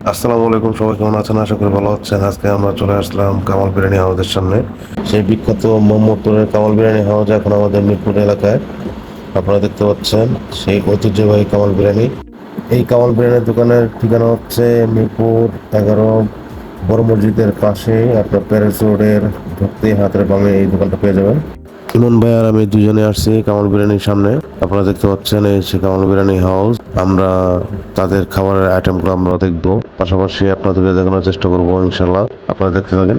আসসালামু আলাইকুম, সবাই কেমন আছেন? আশা করি ভালো আছেন। আজকে আমরা চলে আসলাম কামাল বিরিয়ানি হাউসের সামনে। সেই বিখ্যাত মোহাম্মদপুরের কামাল বিরিয়ানি হাউস এখন আমাদের মিরপুর এলাকায়। আপনারা দেখতে পাচ্ছেন সেই ঐতিহ্যবাহী কামাল বিরিয়ানি। এই কামাল বিরিয়ানির দোকানের ঠিকানা হচ্ছে মিরপুর এগারো বড় মসজিদের পাশে আপনার প্যারেস রোডের ঢুকতে হাতের বামে এই দোকানটা পেয়ে যাবেন। ইমন ভাই, আর আমি দুজনে আসছি কামাল বিরিয়ানির সামনে। আপনারা দেখতে পাচ্ছেন এই সে কামাল বিরিয়ানি হাউস। আমরা তাদের খাবারের আইটেমগুলো আমরা দেখব। পাশাপাশি আপনাদেরকে দেখানোর চেষ্টা করব ইনশাল্লাহ আপনারা দেখতে থাকেন।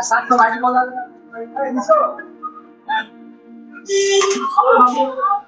দিয়ে দেবো চার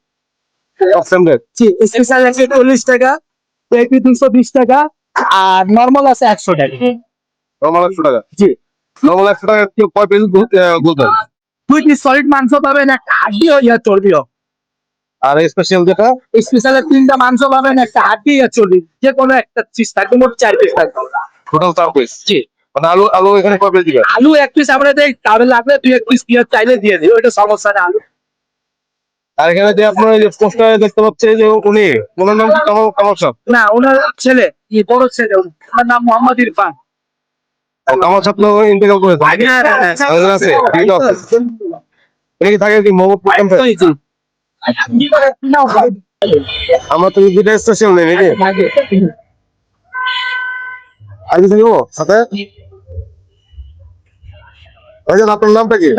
জি স্পেশাল আছে চল্লিশ টাকা এপি দুশো বিশ টাকা আর নর্মাল আছে একশো টাকা। নর্মাল একশো টাকা? জি। নর্মাল একশো টাকা কয় পিস বলতে দুই পিস সলিড মাংস পাবেন একটা হাড্ডিও ইয়া চর্বিও আর স্পেশাল যেটা? স্পেশাল তিনটা মাংস পাবেন একটা হাড্ডি ইয়া চর্বি। যে কোনো একটা থাকবে মোট চার পিস থাকবে। টোটাল চার পিস জি। মানে আলু আলু এখানে কয় পিস দিবে আলু এক পিস আমরা দেই তাহলে লাগলে দুই এক পিস দিয়ে চাইলে দিয়ে দিই ওইটা সমস্যা নেই আলু। আর এখানে যে আপনার এই যে পোস্টারে দেখতে পাচ্ছি যে উনি ওনার নাম কামাল কামাল সাহেব না ওনার ছেলে বড় ছেলে ওনার নাম মোহাম্মদ ইরফান। ও, কামাল সাহেব তো ইন্তেকাল করেছে। ওখানে আছে ঠিক আছে। উনি কি থাকে কি আমরা তো নেই নাকি? আর কি থাকব সাথে? আপনার নামটা কি?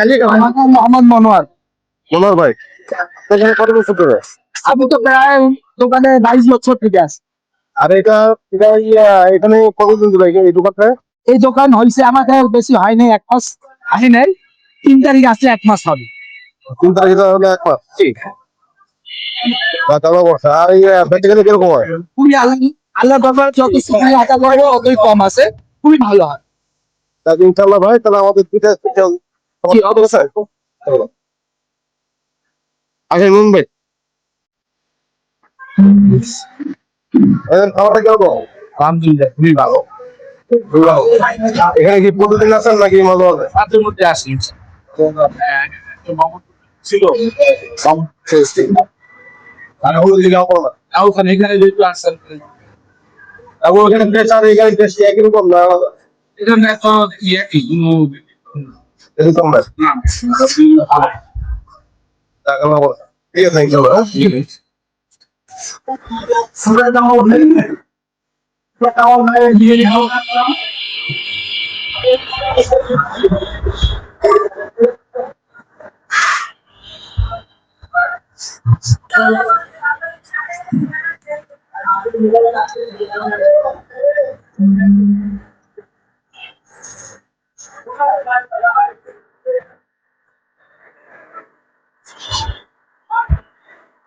মোহাম্মদ মনোয়ার। মনোহর ভাই। এখানে কত বছর ধরে? আমি তো প্রায় দোকানে বাইশ বছর থেকে আছি। আর এটা এটা এখানে কতদিন ধরে এই- এই দোকানটা? এই দোকান হয়েছে আমাদের বেশি হয় নাই এক মাস আসি নাই। তিন তারিখ আসলে এক মাস হবে। তিন তারিখে তো এক মাস। বা তারপর বর্ষা আর এই কীরকম হয়? খুবই আল্লাহ আল্লাহ বাবার যত সময় আটা করে অতই কম আছে। খুবই ভালো হয়। ইনশাল্লাহ ভাই তাহলে আমাদের আসেন মুন ভাই খাবারটা কেমন আলহামদুলিল্লাহ খুবই ভালো। এখানে কি প্রতিদিন আছেন নাকি মাঝে মাঝে? রাতের মধ্যে আসি ছিল। আর হলো দিকে অপর না। ওখানে এখানে যেহেতু আসছেন আর ওখানে বেশ আর এখানে বেশ একই রকম না? এখানে তো কি এরকম না। টাকা না বলা। ঠিক আছে ইনশাল্লাহ হ্যাঁ?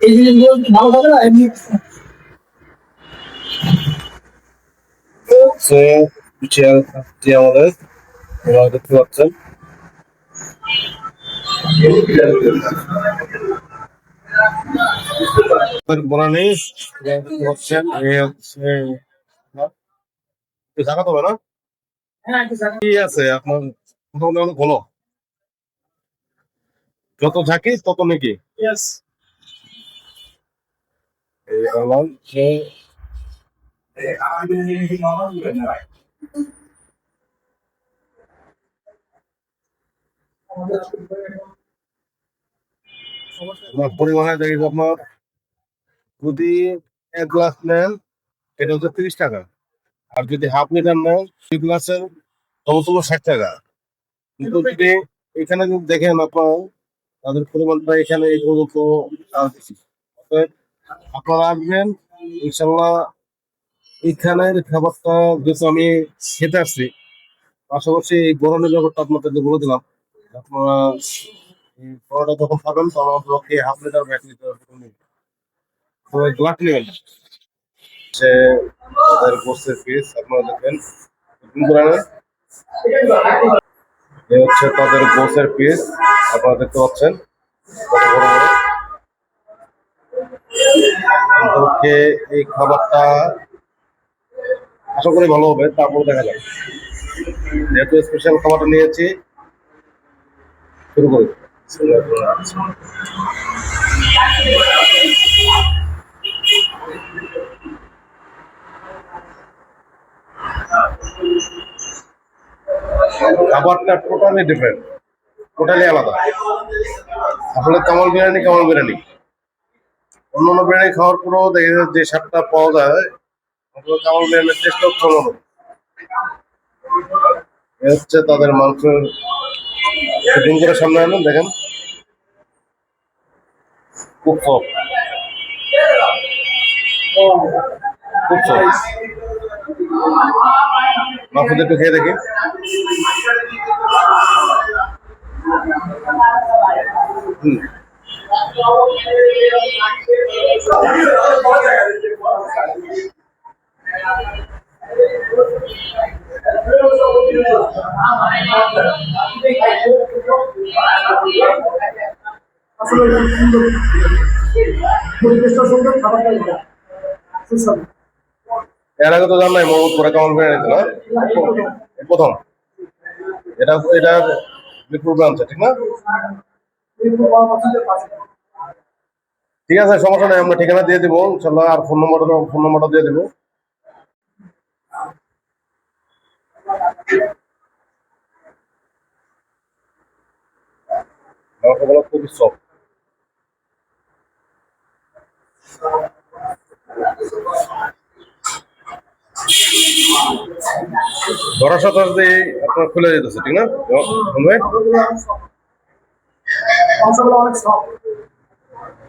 এই জিনিসগুলো ভালো থাকে না? এমনি আমাদের। দেখতে পাচ্ছেন। জায়গা তো না? কি আছে? আপনার মোটামুটি অনেক ভালো। যত থাকিস তত নাকি। যে দেখি আপনার যদি এক গ্লাস নেন, এটা হচ্ছে তিরিশ টাকা। আর যদি হাফ লিটার নেন দুই গ্লাসের ষাট টাকা। কিন্তু যদি এখানে যদি দেখেন আপনার, তাদের পরিমাণটা এখানে এই পর্যন্ত আপনারা আসবেন, ইনশাল্লাহ এখানের খাবারটা যেহেতু আমি খেতে আসছি, পাশাপাশি এই গরমের ব্যাপারটা আপনাদের বলে দিলাম। আপনারা পরোটা যখন খাবেন তখন আপনাকে হাফ লিটার এক লিটার তো গ্লাস নেবেন সে তাদের গোস্তের পিস আপনারা দেখবেন। এই হচ্ছে তাদের গোসের পিস আপনারা দেখতে পাচ্ছেন। কত বড় বড় অন্তপক্ষে এই খাবারটা আশা করি ভালো হবে, তারপর দেখা যাবে। যেহেতু স্পেশাল খাবারটা নিয়েছি, শুরু করি। খাবারটা টোটালি ডিফারেন্ট টোটালি আলাদা। আসলে কামাল বিরিয়ানি কামাল বিরিয়ানি। অন্য অন্য খাওয়ার পরেও দেখে যায় যে স্বাদটা পাওয়া যায় আসলে কামাল বিরিয়ানির টেস্টও কমানো এ হচ্ছে তাদের মাংসের ফিটিং করে সামনে আনেন, দেখেন। খুব সফট খুব সফট মাংসটা একটু খেয়ে দেখি। হুম। এর আগে তো জানলাই মোহাম্মদপুরে কেমন বেড়ে না এই প্রথম। এটা এটা মিরপুর ব্রাঞ্চে ঠিক না? ঠিক আছে, সমস্যা নেই, আমরা ঠিকানা দিয়ে দিব, ইনশাল্লাহ, আর ফোন নম্বরটা ফোন নম্বরটা দিয়ে দিব। খুবই সফট ধরার সাথে সাথে আপনার খুলে যেতেছে, ঠিক না? ভাই?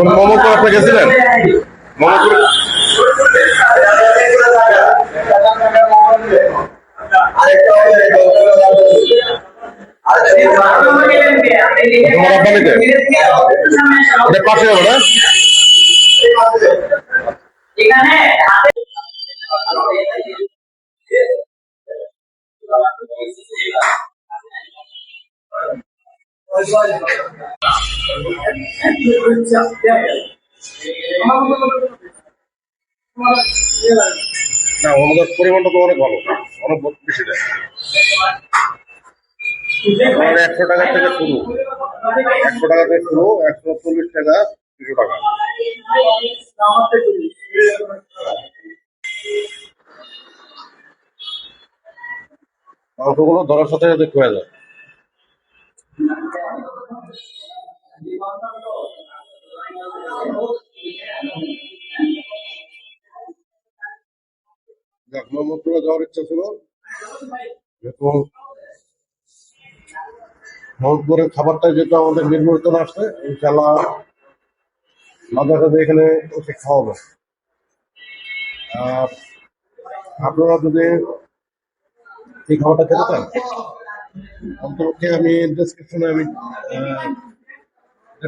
তো আপনি গেছিলেন? মোমো করে তোমার পাশে হবে না পরিমাণটা তো অনেক ভালো। অনেক বেশি দেয়। একশো টাকা থেকে শুরু। একশো টাকা থেকে শুরু, একশো চল্লিশ টাকা, দুশো টাকা। মাংসগুলো ধরার সাথে সাথে হয়ে যায়। যাওয়ার ইচ্ছা ছিল। যেহেতু মোহাম্মদপুরের খাবারটা যেহেতু আমাদের নির্ভরিত আসছে ইনশাল্লাহ সাথে এখানে এসে খাওয়াবো। আর আপনারা যদি এই খাবারটা খেতে চান, অন্তপক্ষে আমি ডিসক্রিপশনে আমি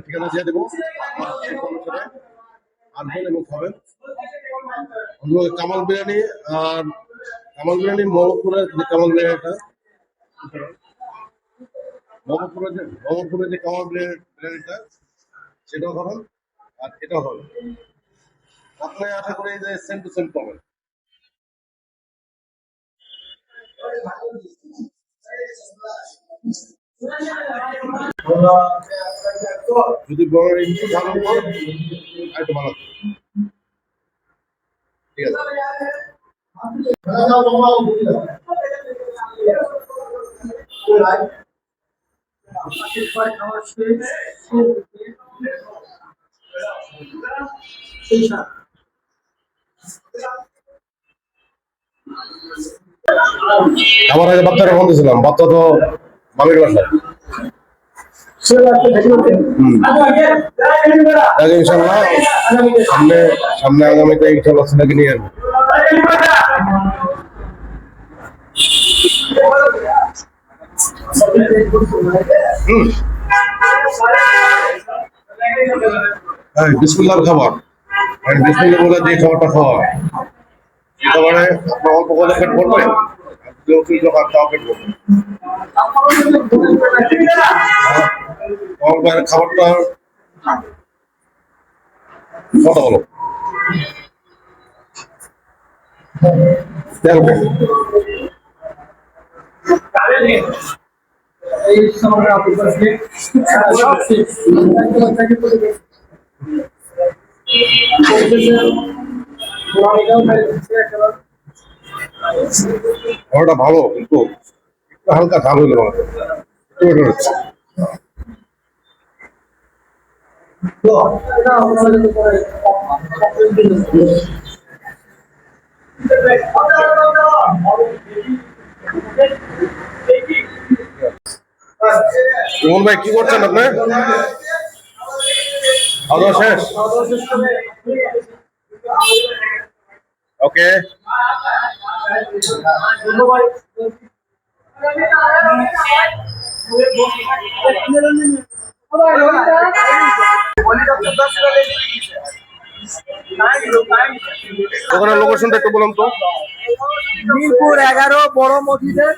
ঠিকানা দিয়ে দেবো। আসবেন এবং খাবেন। কামাল বিরিয়ানি আর কামাল বিরিয়ানি যে কামাল বিরিয়ানিটা মোহাম্মদপুরের যে মোহাম্মদপুরের যে কামাল বিরিয়ানি সেটাও খাবেন আর এটাও খাবেন আপনি আশা করি যে সেম টু সেম পাবেন। যদি বড় একটু ভালো হয় একটু ঠিক আছে। আমার আগে বাচ্চাটা ফোন দিয়েছিলাম বাচ্চা তো বাসায়। আগে সামনে সামনে আগামীতে ইনশাল্লাহ ছেলেকে নিয়ে আসব। হ্যাঁ বিসমুল্লাহ খাবার আর বিসমুল্লাহ বলে যে খাবারটা খাওয়া। আপনার অল্প করে পেট ভরবে কিন্তু খাবার খাওয়া পেট ভরবে? খাবারটা কত হলো তেল খাবারটা ভালো কিন্তু হালকা ঝাল হইলে ভালো একটু better হচ্ছে। রোহন ভাই, কি করছেন আপনি? খাওয়া শেষ? ওকে দোকানের লোকেশনটা একটু বলুন তো। মিরপুর এগারো, বড় মসজিদের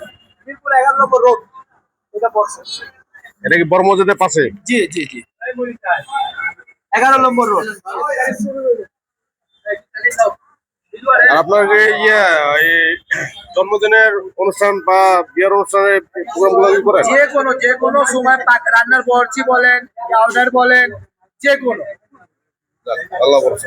মিরপুর এগারো নম্বর রোড এটা পড়ছে। এটা কি বড় মসজিদের পাশে? জি জি জি। এগারো নম্বর রোড আর আপনার ইয়ে এই জন্মদিনের অনুষ্ঠান বা বিয়ের অনুষ্ঠানে প্রোগ্রামগুলো কি করেন? যে কোনো যে কোনো সময় রান্নার বরচি বলেন বলেন যে কোনো। যাক, আল্লাহ ভরসা